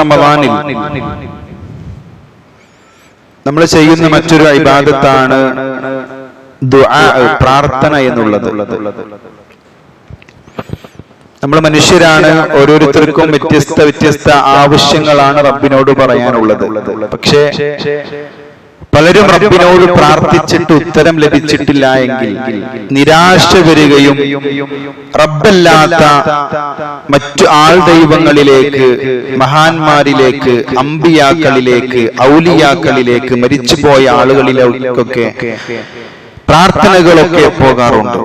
റമദാനിൽ. നമ്മൾ ചെയ്യുന്ന മറ്റൊരു ഇബാദത്താണ് ദുആ പ്രാർത്ഥന എന്നുള്ളത്. നമ്മൾ മനുഷ്യരാണ് ഓരോരുത്തർക്കും വ്യത്യസ്ത വ്യത്യസ്ത ആവശ്യങ്ങളാണ് റബ്ബിനോട് പറയാനുള്ളത്. പക്ഷേ പലരും റബ്ബിനോട് പ്രാർത്ഥിച്ചിട്ട് ഉത്തരം ലഭിച്ചിട്ടില്ല എങ്കിൽ നിരാശ വരികയും റബ്ബല്ലാത്ത മറ്റു ആൾ ദൈവങ്ങളിലേക്ക് മഹാന്മാരിലേക്ക് അമ്പിയാക്കളിലേക്ക് ഔലിയാക്കളിലേക്ക് മരിച്ചുപോയ ആളുകളിലേക്കൊക്കെ പ്രാർത്ഥനകളൊക്കെ പോകാറുണ്ട്.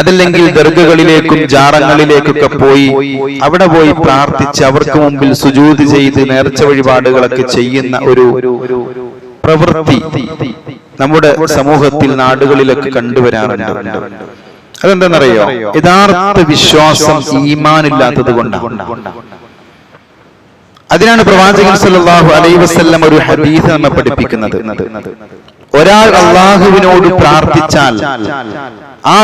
അതല്ലെങ്കിൽ ദർഗകളിലേക്കും ജാറങ്ങളിലേക്കൊക്കെ പോയി അവിടെ പോയി പ്രാർത്ഥിച്ച് അവർക്ക് മുമ്പിൽ സുജൂത് ചെയ്ത് നേർച്ച വഴിപാടുകളൊക്കെ ചെയ്യുന്ന ഒരു പ്രവൃത്തി നമ്മുടെ സമൂഹത്തിൽ നാടുകളിലൊക്കെ കണ്ടുവരാറുണ്ട്. അതെന്താണെന്നറിയോ യഥാർത്ഥ വിശ്വാസം ഈമാനില്ലാത്തത് കൊണ്ടാണ്. അതിനാണ് പ്രവാചകൻ സല്ലല്ലാഹു അലൈഹി വസല്ലം ഒരു ഹദീസ് നമ്മെ പഠിപ്പിക്കുന്നത്. ഒരാൾ അള്ളാഹുവിനോട് പ്രാർത്ഥിച്ചാൽ ആ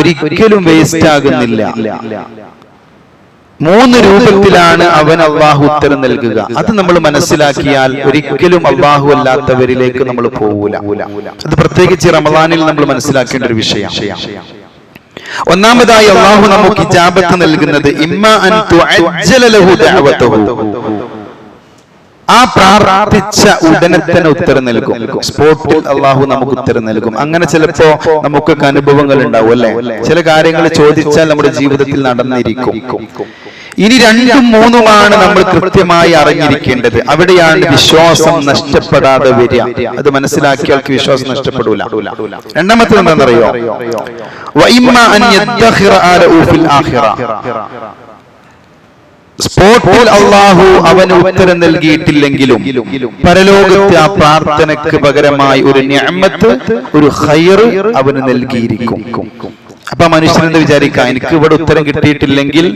ഒരിക്കലും വേസ്റ്റ് ആകുന്നില്ല. മൂന്ന് രൂപത്തിലാണ് അവൻ അള്ളാഹു ഉത്തരം നൽകുക. അത് നമ്മൾ മനസ്സിലാക്കിയാൽ ഒരിക്കലും അള്ളാഹു അല്ലാത്തവരിലേക്ക് നമ്മൾ പോകൂല. അത് പ്രത്യേകിച്ച് റമദാനിൽ നമ്മൾ മനസ്സിലാക്കേണ്ട ഒരു വിഷയം. ഒന്നാമതായി അള്ളാഹു നമുക്ക് ഇജാബത്ത് നൽകുന്നത് ഇമ്മ അൻ തുഅജ്ജല ലഹു ദഅവതുഹു. ആ പ്രാർത്ഥിച്ച ഉടനെ തന്നെ ഉത്തരം നൽകും. സ്പോട്ടിൽ അള്ളാഹു നമുക്ക് ഉത്തരം നൽകും. അങ്ങനെ ചിലപ്പോ നമുക്കൊക്കെ അനുഭവങ്ങൾ ഉണ്ടാവും അല്ലെ? ചില കാര്യങ്ങൾ ചോദിച്ചാൽ നമ്മുടെ ജീവിതത്തിൽ നടന്നിരിക്കും. ഇനി രണ്ടും മൂന്നുമാണ് നമ്മൾ കൃത്യമായി അറിഞ്ഞിരിക്കേണ്ടത്. അവിടെയാണ് വിശ്വാസം നഷ്ടപ്പെടാതെ വരിക. അത് മനസ്സിലാക്കിയാൾക്ക് വിശ്വാസം നഷ്ടപ്പെടൂല. രണ്ടാമത്തെ എന്താണെന്നറിയോ? സ്പോട്ടിൽ അള്ളാഹു അവന് ഉത്തരം നൽകിയിട്ടില്ലെങ്കിലും പരലോകത്തെ ആ പ്രാർത്ഥനയ്ക്ക് പകരമായി ഒരു ഞാമത്ത് ഒരു ഹൈർ അവന് നൽകിയിരിക്കും. അപ്പൊ മനുഷ്യൻ എന്ന് വിചാരിക്കാം എനിക്ക് ഇവിടെ ഉത്തരം കിട്ടിയിട്ടില്ലെങ്കിൽ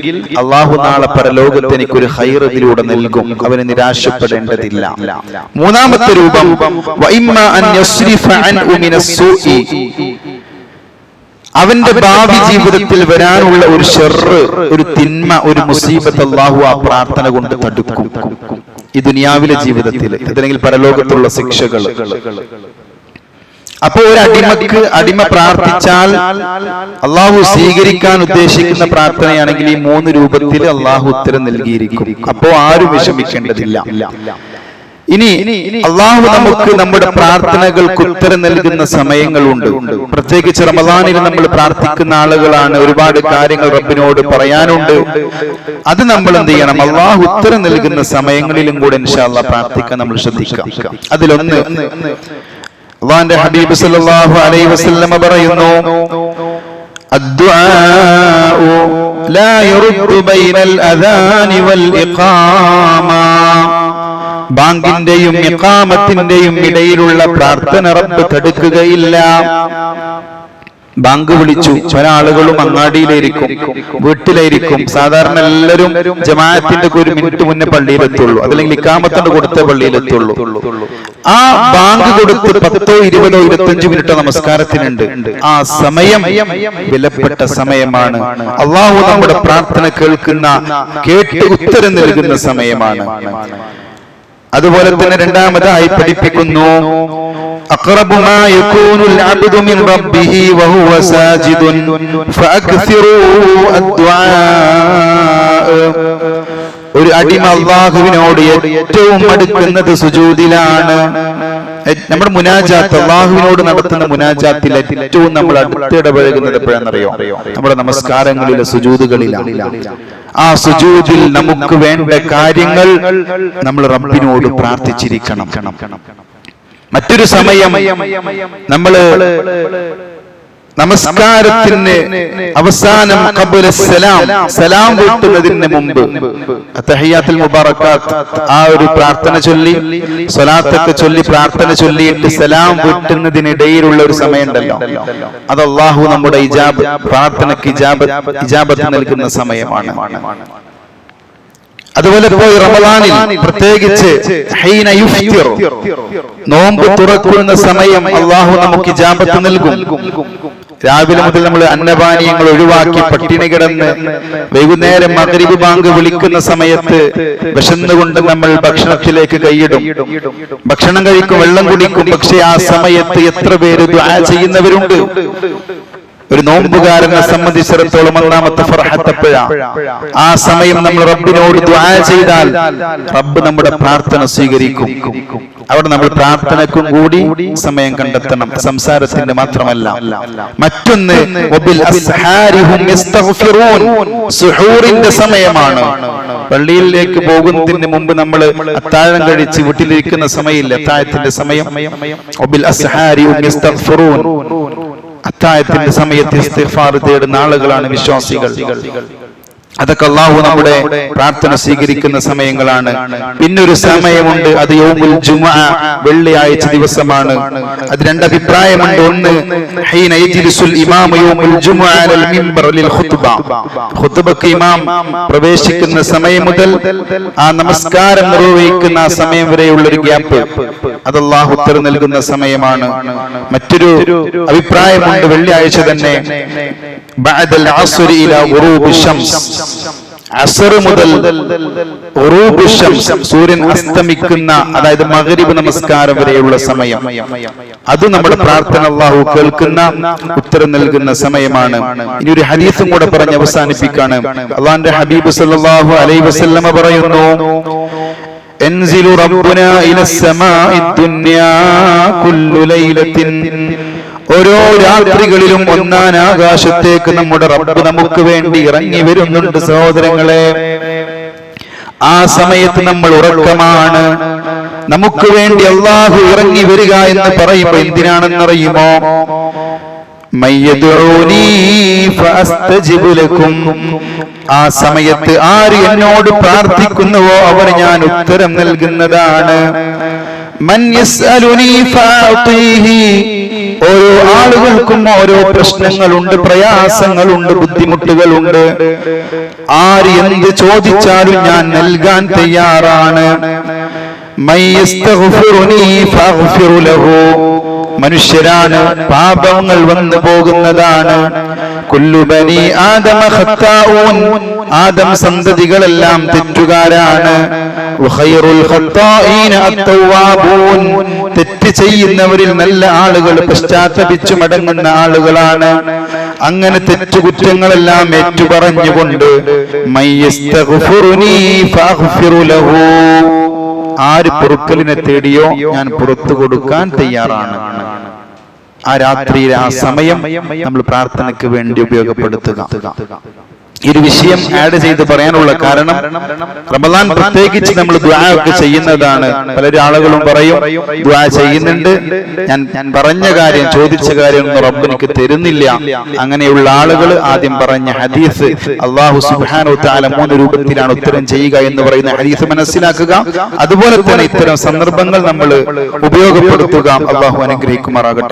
അള്ളാഹു നാളെ പരലോകത്ത് എനിക്ക് ഒരു ഹൈർ ഇതിലൂടെ നൽകും. അവന് നിരാശപ്പെടേണ്ടതില്ല. മൂന്നാമത്തെ രൂപം അവന്റെ ഭാവി ജീവിതത്തിൽ വരാനുള്ള ഒരു ഷെറ് ഒരു തിന്മ ഒരു മുസീബത്ത് അള്ളാഹു ആ പ്രാർത്ഥന കൊണ്ട് തടുക്കും. ഈ ദുനിയാവിലെ ജീവിതത്തിൽ അതല്ലെങ്കിൽ പരലോകത്തുള്ള ശിക്ഷകൾ അപ്പോ ഒരു അടിമക്ക് അടിമ പ്രാർത്ഥിച്ചാൽ അള്ളാഹു സ്വീകരിക്കാൻ ഉദ്ദേശിക്കുന്ന പ്രാർത്ഥനയാണെങ്കിൽ ഈ മൂന്ന് രൂപത്തിൽ അള്ളാഹു ഉത്തരം നൽകിയിരിക്കും. അപ്പോ ആരും വിഷമിക്കേണ്ടതില്ല. ഇനി അള്ളാഹു നമുക്ക് നമ്മുടെ പ്രാർത്ഥനകൾക്ക് ഉത്തരം നൽകുന്ന സമയങ്ങളുണ്ട് പ്രത്യേകിച്ച് റമദാനിൽ നമ്മൾ പ്രാർത്ഥിക്കുന്ന ആളുകളാണ് ഒരുപാട് കാര്യങ്ങൾ റബ്ബിനോട് പറയാനുണ്ട് അത് നമ്മൾ എന്ത് ചെയ്യണം അള്ളാഹു ഉത്തരം നൽകുന്ന സമയങ്ങളിലും കൂടെ ഇൻഷാല്ല പ്രാർത്ഥിക്കാൻ നമ്മൾ ശ്രദ്ധിക്കാം അതിലൊന്ന് അള്ളാന്റെ ഹബീബ് സല്ലല്ലാഹു അലൈഹി വസല്ലമ പറയുന്നു الدعاء لا يرد بين الأذان والإقامة ബാങ്കിന്റെയും ഇഖാമത്തിന്റെയും ഇടയിലുള്ള പ്രാർത്ഥന റബ്ബ് തടുക്കുകയില്ല ബാങ്ക് വിളിച്ചു. പല ആളുകളും അങ്ങാടിയിലായിരിക്കും വീട്ടിലായിരിക്കും സാധാരണ എല്ലാവരും ജമാഅത്തിന്റെ ഒരു മിനിറ്റ് മുന്നേ പള്ളിയിലെത്തുള്ളൂ. അല്ലെങ്കിൽ ഇക്കാമത്തിന്റെ കൊടുത്ത പള്ളിയിലെത്തുള്ളൂ. ആ ബാങ്ക് കൊടുത്ത് പത്തോ ഇരുപതോ ഇരുപത്തഞ്ചു മിനിറ്റ് നമസ്കാരത്തിനുണ്ട്. ആ സമയം വിലപ്പെട്ട സമയമാണ്. അള്ളാഹു നമ്മുടെ പ്രാർത്ഥന കേൾക്കുന്ന കേട്ട് ഉത്തരം നൽകുന്ന സമയമാണ്. അതുപോലെ തന്നെ രണ്ടാമതായി പഠിപ്പിക്കുന്നു أقرب ما يكون العبد من ربه وهو ساجد فأكثروا الدعاء ഒരു അടിമ അള്ളാഹുവിനോട് ഏറ്റവും അടുക്കുന്നത് സുജൂതിലാണ്. നമ്മുടെ മുനാജാത്ത് അള്ളാഹുവിനോട് നടത്തുന്ന മുനാജാത്തിൽ ഏറ്റവും നമ്മൾ അടുത്തിടപഴകുന്നത് എപ്പോഴാണെന്നറിയോ നമ്മുടെ നമസ്കാരങ്ങളിലെ സുജൂതുകളിലാണ്. ആ സുജൂതിൽ നമുക്ക് വേണ്ട കാര്യങ്ങൾ നമ്മൾ റബ്ബിനോട് പ്രാർത്ഥിച്ചിരിക്കണം. മറ്റൊരു സമയം നമ്മൾ നമസ്കാരത്തിന് അവസാനം കബുല സലാം. സലാം വീട്ടുന്നതിന് മുമ്പ്. തഹയ്യാത്തിൽ മുബാറക്കാത്ത് ആ ഒരു പ്രാർത്ഥന ചൊല്ലി സ്വലാത്തൊക്കെ ചൊല്ലി പ്രാർത്ഥന ചൊല്ലിയിട്ട് സലാം വീട്ടുന്നതിനിടയിലുള്ള ഒരു സമയമുണ്ടല്ലോ. അത് അള്ളാഹു നമ്മുടെ ഇജാബ് പ്രാർത്ഥനയ്ക്ക് ഇജാബ് ഇജാബത്ത് നൽകുന്ന സമയമാണ്. അതുപോലെ പോയി റമദാനിൽ പ്രത്യേകിച്ച് നോമ്പ് തുറക്കുന്ന സമയം അള്ളാഹു നമുക്ക് ജാപത്ത് നൽകും. രാവിലെ മുതൽ നമ്മൾ അന്നപാനീയങ്ങൾ ഒഴിവാക്കി പട്ടിണി കിടന്ന് വൈകുന്നേരം മകരിബ് ബാങ്ക് വിളിക്കുന്ന സമയത്ത് വിശന്നുകൊണ്ട് നമ്മൾ ഭക്ഷണത്തിലേക്ക് കൈയിടും. ഭക്ഷണം കഴിക്കും വെള്ളം കുടിക്കും. പക്ഷെ ആ സമയത്ത് എത്ര പേര് ചെയ്യുന്നവരുണ്ട്? ഒരു നോമ്പുകാരനെ സംബന്ധിച്ചിടത്തോളം ഒന്നാമത്തെ ഫർഹത്തപ്പഴ ആ സമയം നമ്മൾ റബ്ബിനോട് ദുആ ചെയ്താൽ റബ്ബ് നമ്മുടെ പ്രാർത്ഥന സ്വീകരിക്കും. അവിടെ നമ്മൾ പ്രാർത്ഥനക്കും കൂടി സമയം കണ്ടെത്തണം. സംസാരത്തിന്റെ മാത്രമല്ല. മറ്റൊന്ന് സുഹൂറിന്റെ സമയമാണ്. പള്ളിയിലേക്ക് പോകുന്നതിന് മുമ്പ് നമ്മൾ അത്താഴം കഴിച്ച് വീട്ടിലിരിക്കുന്ന സമയമില്ല? അത്താഴത്തിന്റെ സമയം. അത്താഴത്തിന്റെ സമയത്ത് ഇസ്തിഫാർ തേടുന്ന ആളുകളാണ് വിശ്വാസികൾ. അതൊക്കെ അള്ളാഹു നമ്മുടെ പ്രാർത്ഥന സ്വീകരിക്കുന്ന സമയങ്ങളാണ്. പിന്നൊരു സമയമുണ്ട് അത് യോമുൽ ജുമാ വെള്ളിയാഴ്ച ദിവസമാണ്. അത് രണ്ട് അഭിപ്രായമുണ്ട് ഒന്ന് ഇമാം പ്രവേശിക്കുന്ന സമയം മുതൽ ആ നമസ്കാരം നിർവഹിക്കുന്ന ആ സമയം വരെയുള്ള ഒരു ഗ്യാപ്പ്. അത് അള്ളാഹു നൽകുന്ന സമയമാണ്. മറ്റൊരു അഭിപ്രായമുണ്ട് വെള്ളിയാഴ്ച തന്നെ. മുതൽ സൂര്യൻ അസ്തമിക്കുന്ന അതായത് മഗ്രിബ് നമസ്കാരം വരെയുള്ള സമയം. അത് നമ്മുടെ പ്രാർത്ഥന അള്ളാഹു കേൾക്കുന്ന ഉത്തരം നൽകുന്ന സമയമാണ്. ഇനി ഒരു ഹദീസും കൂടെ പറഞ്ഞ് അവസാനിപ്പിക്കാണ്. അള്ളാന്റെ ഹബീബ് സല്ലല്ലാഹു അലൈഹി വസല്ലമ പറയുന്നു ينزل ربنا إلى السماء الدنيا كل ليلة ഓരോ രാത്രികളിലും ഒന്നാൻ ആകാശത്തേക്ക് നമ്മുടെ റബ്ബ് നമുക്ക് വേണ്ടി ഇറങ്ങി വരുന്നുണ്ട് സഹോദരങ്ങളെ ആ സമയത്ത് നമ്മൾ ഉറക്കമാണ് നമുക്ക് വേണ്ടി അള്ളാഹു ഇറങ്ങി വരിക എന്ന് പറയുമ്പോ എന്തിനാണെന്നറിയുമോ മയ്യദൂനി ഫഅസ്തജിബു ലക്കും ആ സമയത്ത് ആര് എന്നോട് പ്രാർത്ഥിക്കുന്നുവോ അവർ ഞാൻ ഉത്തരം നൽകുന്നതാണ്. ഓരോ ആളുകൾക്കും ഓരോ പ്രശ്നങ്ങളുണ്ട് പ്രയാസങ്ങളുണ്ട് ബുദ്ധിമുട്ടുകളുണ്ട്. ആര് എന്ത് ചോദിച്ചാലും ഞാൻ നൽകാൻ തയ്യാറാണ്. മയ്യസ്തഗ്ഫിറുനീ മനുഷ്യരാണ് പാപങ്ങൾ വന്നു പോകുന്നതാണ്. കുല്ലുബനി ആദമ ആദം സന്തതികളെല്ലാം തെറ്റുകാരാണ്. വഖൈറുൽ ഖത്താഈന അത്തവാബൂൻ. തെറ്റ് ചെയ്യുന്നവരിൽ നല്ല ആളുകൾ പശ്ചാത്തപിച്ചു മടങ്ങുന്ന ആളുകളാണ്. അങ്ങനെ തെറ്റുകുറ്റങ്ങളെല്ലാം ഏറ്റുപറഞ്ഞുകൊണ്ട് മയ്യസ്തഗ്ഫിറുനി ഫഅഗ്ഫിറു ലഹു. ആര് പൊറുക്കലിനെ തേടിയോ ഞാൻ പുറത്തു കൊടുക്കാൻ തയ്യാറാണ്. ആ രാത്രിയിലെ ആ സമയം നമ്മൾ പ്രാർത്ഥനയ്ക്ക് വേണ്ടി ഉപയോഗപ്പെടുത്തുക. ഒരു വിഷയം ആഡ് ചെയ്ത് പറയാനുള്ള കാരണം റമദാൻ പ്രത്യേകിച്ച് നമ്മൾ ദ്വാ ഒക്കെ ചെയ്യുന്നതാണ്. പലരും ആളുകളും പറയും ദ്വാ ചെയ്യുന്നുണ്ട്. ഞാൻ ഞാൻ പറഞ്ഞ കാര്യം ചോദിച്ച കാര്യം ഒന്നും റബ്ബ് എനിക്ക് തരുന്നില്ല. അങ്ങനെയുള്ള ആളുകൾ ആദ്യം പറഞ്ഞ ഹദീസ് അള്ളാഹു സുബാനോ താല മൂന്ന് രൂപത്തിലാണ് ഉത്തരം ചെയ്യുക എന്ന് പറയുന്ന ഹദീസ് മനസ്സിലാക്കുക. അതുപോലെ തന്നെ ഇത്തരം സന്ദർഭങ്ങൾ നമ്മൾ ഉപയോഗപ്പെടുത്തുക. അള്ളാഹു അനുഗ്രഹിക്കുമാറാകട്ടെ.